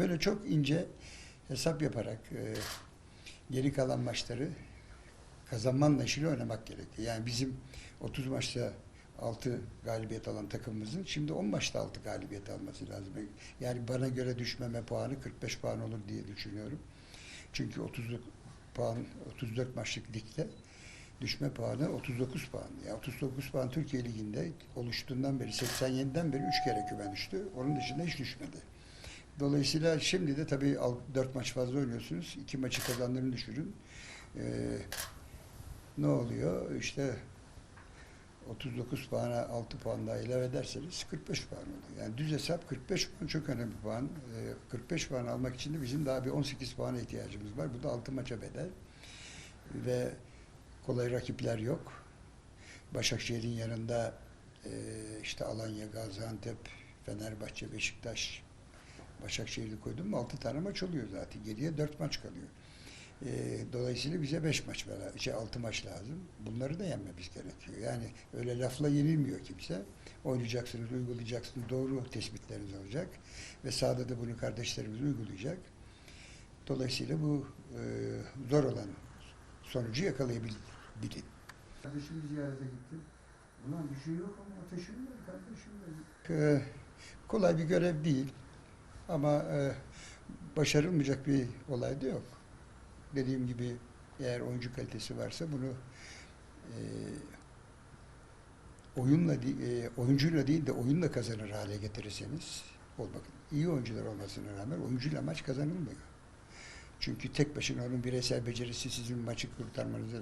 Böyle çok ince hesap yaparak e, geri kalan maçları kazanmanın neşiyle oynamak gerekiyor. Yani bizim 30 maçta 6 galibiyet alan takımımızın şimdi 10 maçta 6 galibiyet alması lazım. Yani bana göre düşmeme puanı 45 puan olur diye düşünüyorum. Çünkü 30 puan 34 maçlık ligde düşme puanı 39 puan. Yani 39 puan Türkiye Ligi'nde oluştuğundan beri 87'den beri 3 kere küme düştü. Onun dışında hiç düşmedi. Dolayısıyla şimdi de tabii 4 maç fazla oynuyorsunuz. 2 maçı kazandığını düşürün. Ee, ne oluyor? İşte 39 puana 6 puan daha ilave ederseniz 45 puan oluyor. Yani düz hesap 45 puan çok önemli puan. Ee, 45 puan almak için de bizim daha bir 18 puana ihtiyacımız var. Bu da 6 maça bedel. Ve kolay rakipler yok. Başakşehir'in yanında e, işte Alanya, Gaziantep, Fenerbahçe, Beşiktaş, Başakşehir'i koydum mu 6 tane maç oluyor zaten. Geriye 4 maç kalıyor. E, dolayısıyla bize 5 maç var, şey 6 maç lazım. Bunları da yenmemiz gerekiyor. Yani öyle lafla yenilmiyor kimse. Oynayacaksınız, uygulayacaksınız. Doğru tespitleriniz olacak. Ve sahada da bunu kardeşlerimiz uygulayacak. Dolayısıyla bu e, zor olan sonucu yakalayabilin. Kardeşimi ziyarete gittim. Ulan bir şey yok ama ateşim var kardeşim Ee, kolay bir görev değil. Ama e, başarılmayacak bir olay da yok. Dediğim gibi eğer oyuncu kalitesi varsa bunu e, oyunla e, oyuncuyla değil de oyunla kazanır hale getirirseniz ol bakın iyi oyuncular olmasına rağmen oyuncuyla maç kazanılmıyor. Çünkü tek başına onun bireysel becerisi sizin maçı kurtarmanıza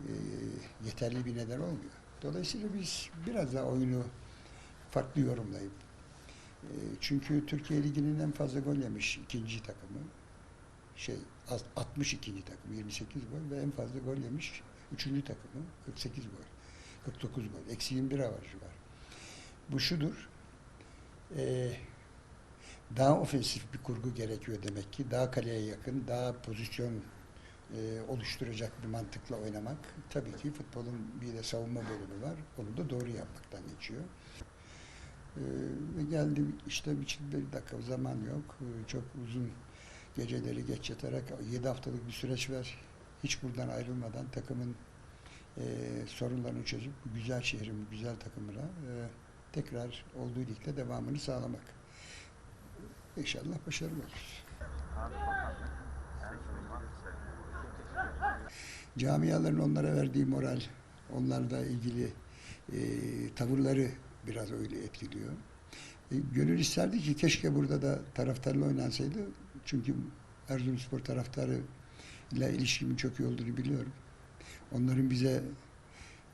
e, yeterli bir neden olmuyor. Dolayısıyla biz biraz daha oyunu farklı yorumlayıp çünkü Türkiye Ligi'nin en fazla gol yemiş ikinci takımı şey az- 62. takım 28 gol ve en fazla gol yemiş üçüncü takımı 48 gol 49 gol eksi 21 avarajı var. Bu şudur e, daha ofensif bir kurgu gerekiyor demek ki. Daha kaleye yakın, daha pozisyon e, oluşturacak bir mantıkla oynamak. Tabii ki futbolun bir de savunma bölümü var. Onu da doğru yapmaktan geçiyor. E, ve geldim işte bir, bir dakika zaman yok. E, çok uzun geceleri geç yatarak 7 haftalık bir süreç var. Hiç buradan ayrılmadan takımın e, sorunlarını çözüp bu güzel şehrin, bu güzel takımına e, tekrar olduğu ligde devamını sağlamak. İnşallah başarılı oluruz. Camiaların onlara verdiği moral, onlarla ilgili e, tavırları biraz öyle etkiliyor. E, gönül isterdi ki keşke burada da taraftarla oynansaydı. Çünkü Erzurumspor taraftarı ile ilişkimin çok iyi olduğunu biliyorum. Onların bize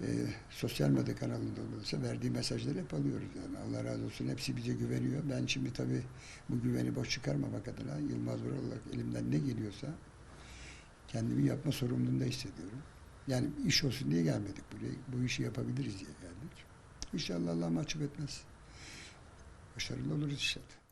e, sosyal medya kanalında olursa verdiği mesajları hep alıyoruz yani. Allah razı olsun. Hepsi bize güveniyor. Ben şimdi tabii bu güveni boş çıkarmamak adına Yılmaz Vural olarak elimden ne geliyorsa kendimi yapma sorumluluğunda hissediyorum. Yani iş olsun diye gelmedik buraya. Bu işi yapabiliriz diye geldik. İnşallah Allah mahcup etmez. Başarılı oluruz inşallah.